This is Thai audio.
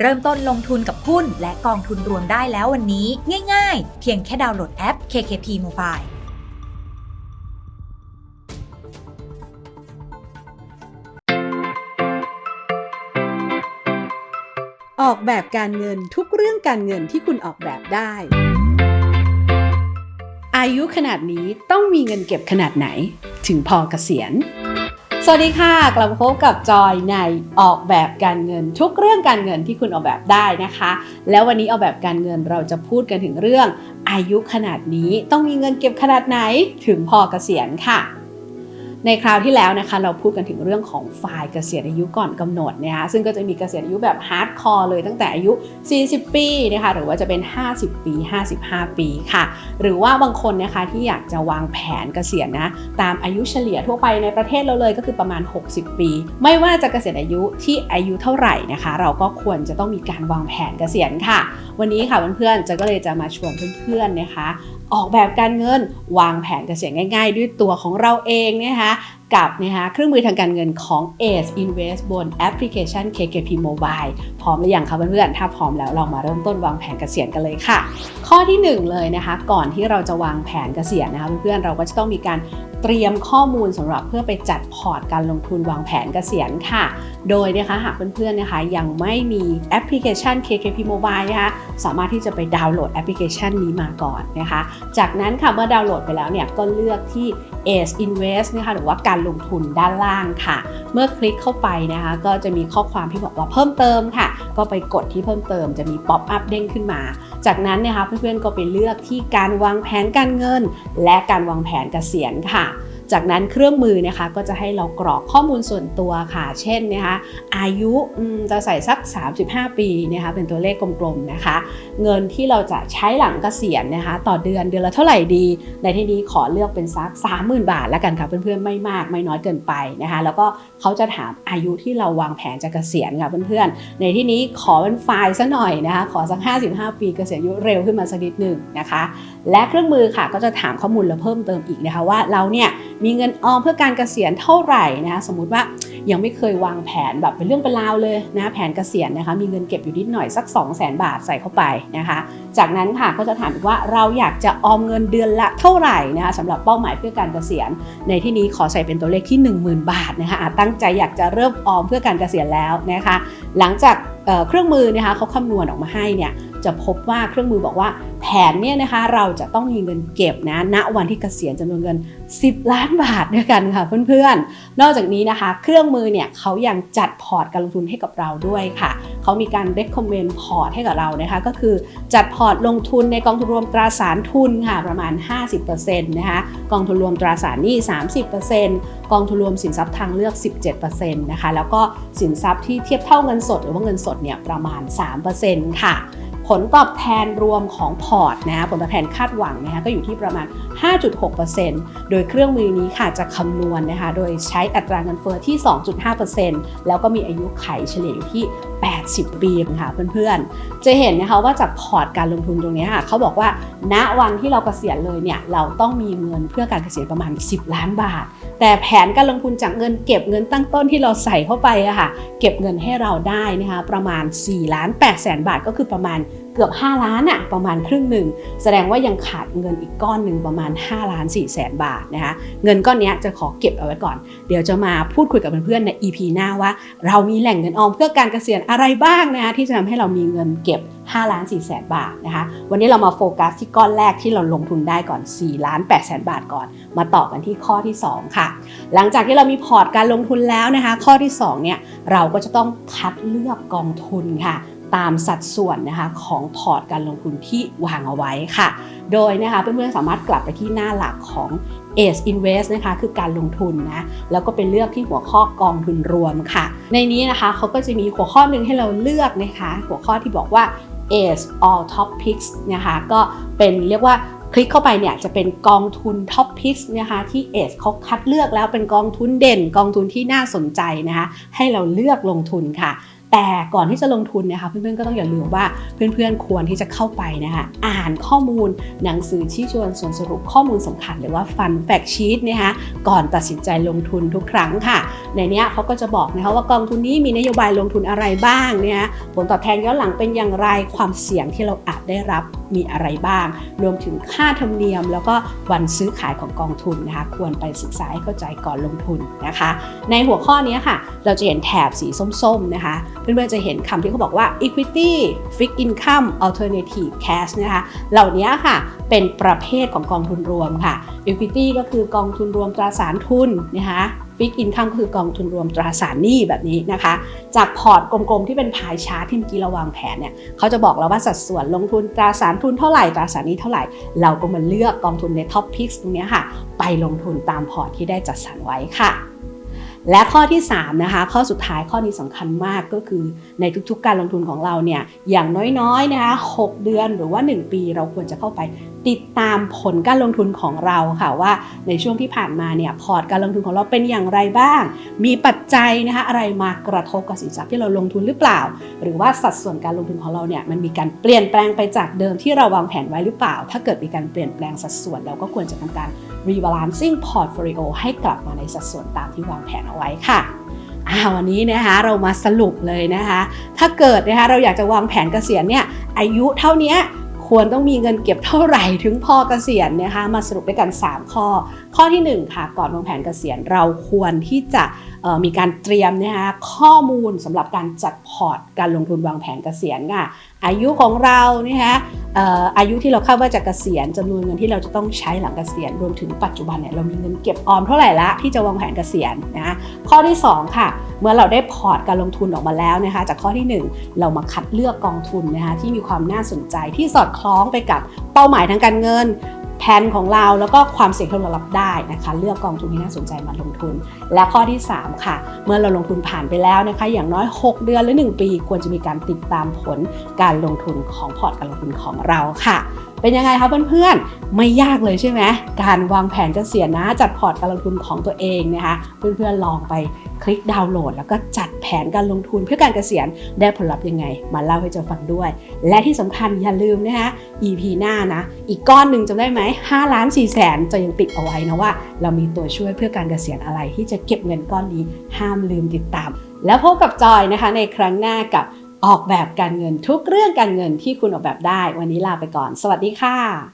เริ่มต้นลงทุนกับหุ้นและกองทุนรวมได้แล้ววันนี้ ง่ายๆ เพียงแค่ดาวน์โหลดแอป KKP Mobile ออกแบบการเงินทุกเรื่องการเงินที่คุณออกแบบได้ อายุขนาดนี้ต้องมีเงินเก็บขนาดไหน ถึงพอเกษียณ สวัสดีค่ะ กลับมาพบกับจอยในออกแบบการเงิน ทุกเรื่องการเงินที่คุณออกแบบได้นะคะ แล้ววันนี้ออกแบบการเงินเราจะพูดกันถึงเรื่อง อายุขนาดนี้ต้องมีเงินเก็บขนาดไหนถึงพอเกษียณค่ะ ในคราวที่แล้วนะคะเราพูดกันถึงเรื่องของฝ่ายเกษียณอายุก่อนกำหนดนะคะซึ่งก็จะมีเกษียณอายุแบบฮาร์ดคอร์เลยตั้งแต่อายุ 40 ปีนะคะหรือว่าจะเป็น 50 ปี 55 ปีค่ะ หรือว่าบางคนนะคะที่อยากจะวางแผนเกษียณนะตามอายุเฉลี่ยทั่วไปในประเทศเราเลยก็คือประมาณ 60 ปี ไม่ว่าจะเกษียณอายุที่อายุเท่าไหร่นะคะ เราก็ควรจะต้องมีการวางแผนเกษียณค่ะ วันนี้ค่ะเพื่อนๆจะก็เลยจะมาชวนเพื่อนๆนะคะออกแบบการเงินวางแผนเกษียณง่าย ๆ ด้วยตัวของเราเองนะคะกับนะคะเครื่องมือทางการเงินของ ACE Invest บนแอปพลิเคชัน KKP Mobile พร้อมหรือยังคะเพื่อนๆ ถ้าพร้อมแล้วเรามาเริ่มต้นวางแผนเกษียณกันเลยค่ะ ข้อที่หนึ่งเลยนะคะ ก่อนที่เราจะวางแผนเกษียณนะคะเพื่อนๆเราก็จะต้องมีการ เตรียมข้อมูลสำหรับเพื่อไปจัดพอร์ตการลงทุนวางแผนเกษียณค่ะ โดยนะคะหากเพื่อนๆนะคะยังไม่มีแอปพลิเคชัน KKP Mobile นะคะสามารถที่จะไปดาวน์โหลดแอปพลิเคชันนี้มาก่อนนะคะ จากนั้นค่ะเมื่อดาวน์โหลดไปแล้วเนี่ยก็เลือกที่ ACE Invest นะคะหรือว่าการลงทุนด้านล่างค่ะ เมื่อคลิกเข้าไปนะคะ ก็จะมีข้อความที่บอกว่าเพิ่มเติมค่ะ ก็ไปกดที่เพิ่มเติมจะมีป๊อปอัพเด้งขึ้นมา จากนั้นนะคะเพื่อนๆก็ไปเลือกที่การวางแผนการเงิน และการวางแผนเกษียณค่ะ จากนั้นเครื่องมือนะคะก็จะให้เรากรอกข้อมูลส่วนตัวค่ะ เช่นนะคะอายุจะใส่สัก 35 ปีนะคะเป็นตัวเลขกลมๆนะคะ เงินที่เราจะใช้หลังเกษียณนะคะ ต่อเดือนเดือนละเท่าไหร่ดี ในที่นี้ขอเลือกเป็นสัก 30,000 บาทแล้วกันค่ะเพื่อนๆไม่มากไม่น้อยเกินไปนะคะ แล้วก็เขาจะถามอายุที่เราวางแผนจะเกษียณค่ะเพื่อนๆ ในที่นี้ขอเป็นไฟล์ซะหน่อยนะคะขอสัก 55 ปีเกษียณอายุเร็วขึ้นมาสักนิดหนึ่งนะคะ และเครื่องมือค่ะก็จะถามข้อมูลเราเพิ่มเติมอีกนะคะว่าเราเนี่ยมีเงินออมเพื่อการเกษียณเท่าไหร่นะคะสมมติว่ายังไม่เคยวางแผนแบบเป็นเรื่องเป็นราวเลยนะแผนเกษียณนะคะมีเงินเก็บอยู่นิดหน่อยสัก 2 0 0 0 0 0 บาทใส่เข้าไปนะคะจากนั้นค่ะก็จะถามอีกว่าเราอยากจะออมเงินเดือนละเท่าไหร่นะคะสำหรับเป้าหมายเพื่อการเกษียณ ในที่นี้ขอใส่เป็นตัวเลขที่ 10,000 บาทนะคะอะตั้งใจอยากจะเริ่มออมเพื่อการเกษียณแล้วนะคะหลังจากเครื่องมือนะคะเขาคำนวณออกมาให้เนี่ย จะพบว่าเครื่องมือบอกว่า แผนเนี่ยนะคะเราจะต้องมีเงินเก็บนะณวันที่เกษียณจำนวนเงิน 10 ล้านบาทด้วยกันค่ะเพื่อนๆ นอกจากนี้นะคะ เครื่องมือเนี่ยเขายังจัดพอร์ตการลงทุนให้กับเราด้วยค่ะเขามีการ recommend พอร์ตให้กับเรานะคะก็คือจัดพอร์ตลงทุนในกองทุนรวมตราสารทุนค่ะประมาณ 50%นะคะกองทุนรวมตราสารหนี้ 30%กองทุนรวมสินทรัพย์ทางเลือก 17%นะคะแล้วก็สินทรัพย์ที่เทียบเท่าเงินสดหรือว่าเงินสดเนี่ยประมาณ 3%ค่ะ ผลตอบแทนรวมของพอร์ตนะผลตอบแทนคาดหวังนะคะก็อยู่ที่ประมาณ 5.6%โดยเครื่องมือนี้ค่ะจะคำนวณนะคะโดยใช้อัตราเงินเฟ้อที่ 2.5%แล้วก็มีอายุไขเฉลี่ยอยู่ที่ 80ปีค่ะเพื่อนๆ จะเห็นนะคะว่าจากพอร์ตการลงทุนตรงนี้ค่ะเขาบอกว่าณวันที่เราเกษียณเลยเนี่ยเราต้องมีเงินเพื่อการเกษียณประมาณ 10 ล้านบาท แต่แผนการลงทุนจากเงินเก็บเงินตั้งต้นที่เราใส่เข้าไปอะค่ะเก็บเงินให้เราได้นะคะประมาณ4ล้าน8แสนบาทก็คือประมาณ เกือบ 5 ล้านอะประมาณครึ่งหนึ่ง แสดงว่ายังขาดเงินอีกก้อนหนึ่งประมาณ 5 ล้าน4แสนบาทนะคะเงินก้อนนี้จะขอเก็บเอาไว้ก่อน เดี๋ยวจะมาพูดคุยกับเพื่อนๆใน EP หน้าว่า เรามีแหล่งเงินออมเพื่อการเกษียณอะไรบ้างนะคะที่จะทำให้เรามีเงินเก็บ5ล้าน4แสนบาทนะคะ วันนี้เรามาโฟกัสที่ก้อนแรกที่เราลงทุนได้ก่อน4ล้าน8แสนบาทก่อน มาต่อกันที่ข้อที่ 2 ค่ะ หลังจากที่เรามีพอร์ตการลงทุนแล้วนะคะ ข้อที่2เนี่ยเราก็จะต้องคัดเลือกกองทุนค่ะ ตามสัดส่วนนะคะของพอร์ตการลงทุนที่วางเอาไว้ค่ะ โดยนะคะเพื่อนๆสามารถกลับไปที่หน้าหลักของ ACE Invest นะคะคือการลงทุนนะแล้วก็ไปเลือกที่หัวข้อกองทุนรวมค่ะ ในนี้นะคะเขาก็จะมีหัวข้อหนึ่งให้เราเลือกนะคะ หัวข้อที่บอกว่า ACE All Top Picks นะคะก็เป็นเรียกว่าคลิกเข้าไปเนี่ยจะเป็นกองทุน Top Picks นะคะที่ ACE เขาคัดเลือกแล้วเป็นกองทุนเด่น กองทุนที่น่าสนใจนะคะให้เราเลือกลงทุนค่ะ แต่ก่อนที่จะลงทุนนะคะเพื่อนๆก็ต้องอย่าลืมว่าเพื่อนๆควรที่จะเข้าไปนะคะอ่านข้อมูลหนังสือชี้ชวนส่วนสรุปข้อมูลสำคัญหรือว่าฟันแฟกชีตนะคะก่อนตัดสินใจลงทุนทุกครั้งค่ะ ในนี้เขาก็จะบอกนะคะว่ากองทุนนี้มีนโยบายลงทุนอะไรบ้างเนี่ยผลตอบแทนย้อนหลังเป็นอย่างไรความเสี่ยงที่เราอาจได้รับมีอะไรบ้าง รวมถึงค่าธรรมเนียม แล้วก็วันซื้อขายของกองทุนนะคะควรไปศึกษาให้เข้าใจก่อนลงทุนนะคะ ในหัวข้อนี้ค่ะ เราจะเห็นแถบสีส้มๆนะคะเพื่อนๆจะเห็นคำที่เขาบอกว่า equity fixed income alternative cash นะคะ เหล่านี้ค่ะเป็นประเภทของกองทุนรวมค่ะ equity ก็คือกองทุนรวมตราสารทุนนะคะ fixed income ก็คือกองทุนรวมตราสารหนี้แบบนี้นะคะ จากพอร์ตกลมๆที่เป็นพายชาร์ตที่เมื่อกี้เราวางแผนเนี่ยเขาจะบอกเราว่าสัดส่วนลงทุนตราสารทุนเท่าไหร่ตราสารหนี้เท่าไหร่ เราก็มาเลือกกองทุนใน top picks ตรงนี้ค่ะ ไปลงทุนตามพอร์ตที่ได้จัดสรรไว้ค่ะ และข้อที่3นะคะข้อสุดท้ายข้อนี้สำคัญมากก็คือในทุกๆ การลงทุนของเราเนี่ยอย่างน้อยๆนะคะ6เดือนหรือว่า 1 ปีเราควรจะเข้าไป ติดตามผลการลงทุนของเราค่ะว่าในช่วงที่ผ่านมาเนี่ยพอร์ตการลงทุนของเราเป็นอย่างไรบ้าง มีปัจจัยนะคะอะไรมากระทบกับสินทรัพย์ที่เราลงทุนหรือเปล่า หรือว่าสัดส่วนการลงทุนของเราเนี่ยมันมีการเปลี่ยนแปลงไปจากเดิมที่เราวางแผนไว้หรือเปล่า ถ้าเกิดมีการเปลี่ยนแปลงสัดส่วนเราก็ควรจะทำการ rebalancing portfolio ให้กลับมาในสัดส่วนตามที่วางแผนเอาไว้ค่ะอ่าวันนี้นะคะเรามาสรุปเลยนะคะ ถ้าเกิดนะคะเราอยากจะวางแผนเกษียณเนี่ยอายุเท่านี้ ควรต้องมีเงินเก็บเท่าไหร่ถึงพอเกษียณนะคะมาสรุปด้วยกัน 3 ข้อ ข้อทีหนึ่1 ค่ะก่อนวางแผนเกษียณเราควรที่จะมีการเตรียมนะคะข้อมูลสำหรับการจัดพอร์ตการลงทุนวางแผนเกษียณค่ะ อายุของเรานี่ฮะอายุที่เราคาดว่าจะเกษียณจำนวนเงินที่เราจะต้องใช้หลังเกษียณรวมถึงปัจจุบันเนี่ยเรามีเงินเก็บออมเท่าไหร่ละที่จะวางแผนเกษียณนะข้อที่ 2 ค่ะ เมื่อเราได้พอร์ตการลงทุนออกมาแล้วนะคะจากข้อทีหนึ่1 เรามาคัดเลือกกองทุนนะคะที่มีความน่าสนใจที่สอดคล้องไปกับเป้าหมายทางการเงิน แผนของเราแล้วก็ความเสี่ยงที่เรารับได้นะคะ เลือกกองทุนที่น่าสนใจมาลงทุน และข้อที่ 3 ค่ะ เมื่อเราลงทุนผ่านไปแล้วนะคะ อย่างน้อย 6 เดือนหรือ 1 ปี ควรจะมีการติดตามผลการลงทุนของพอร์ตการลงทุนของเราค่ะ เป็นยังไงคะเพื่อนๆ ไม่ยากเลยใช่ไหมการวางแผนเกษียนะจัดพอร์ตการลงทุนของตัวเองนะคะ เพื่อนๆลองไปคลิกดาวน์โหลด แล้วก็จัดแผนการลงทุนเพื่อการเกษียณได้ผลลัพธ์ยังไง มาเล่าให้เจอฟังด้วย และที่สำคัญอย่าลืมนะคะ EP หน้านะ อีกก้อนหนึ่งจำได้ไหม5ล้าน4แสนจะยังติดเอาไว้นะว่า เรามีตัวช่วยเพื่อการเกษียณอะไรที่จะเก็บเงินก้อนนี้ห้ามลืมติดตาม แล้วพบกับจอยนะคะในครั้งหน้ากับออกแบบการเงินทุกเรื่องการเงินที่คุณออกแบบได้ วันนี้ลาไปก่อน สวัสดีค่ะ